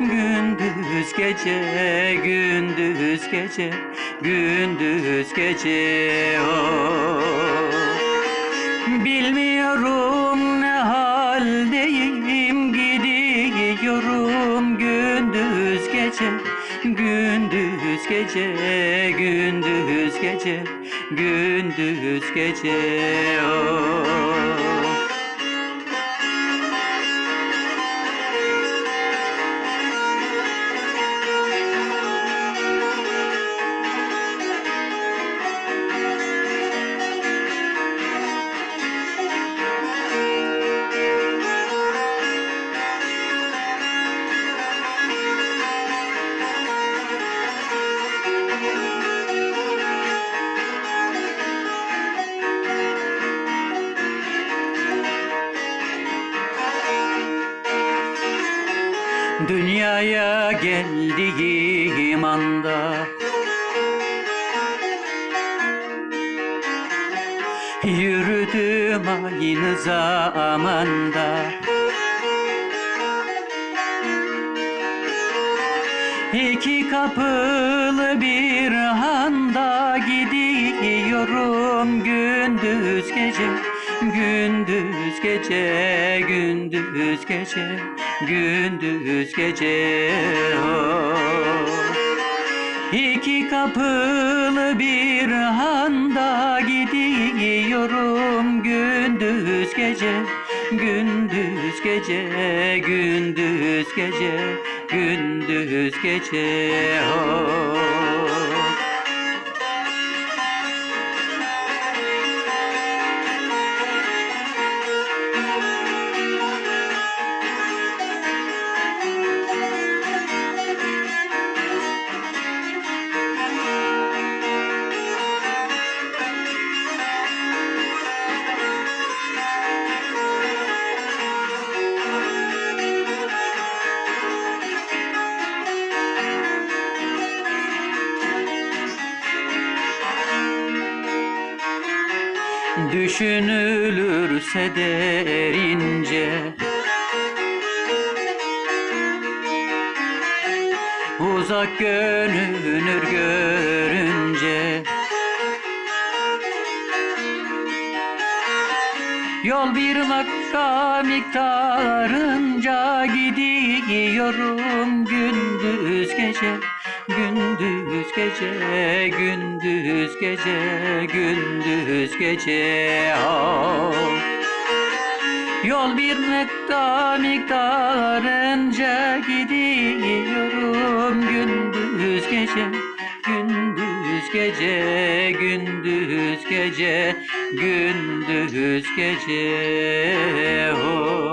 Gündüz gece Gündüz gece Gündüz gece oh. Bilmiyorum ne haldeyim Gidiyorum gündüz gece Gündüz gece Gündüz gece Gündüz gece oh. Dünyaya geldiğim anda Yürüdüm aynı zamanda. İki kapılı bir handa gidiyorum gündüz gece Gündüz gece, gündüz gece, gündüz gece oh. İki kapılı bir handa gidiyorum gündüz gece Gündüz gece, gündüz gece, gündüz gece oh. Düşünülürse derince Uzak görünür görünce. Yol bir vakka miktarınca gidiyorum gündüz gece Gündüz gece, gündüz gece, gündüz gece oh. Yol bir nektar miktarınca gidiyorum gündüz gece Gündüz gece, gündüz gece, gündüz gece oh.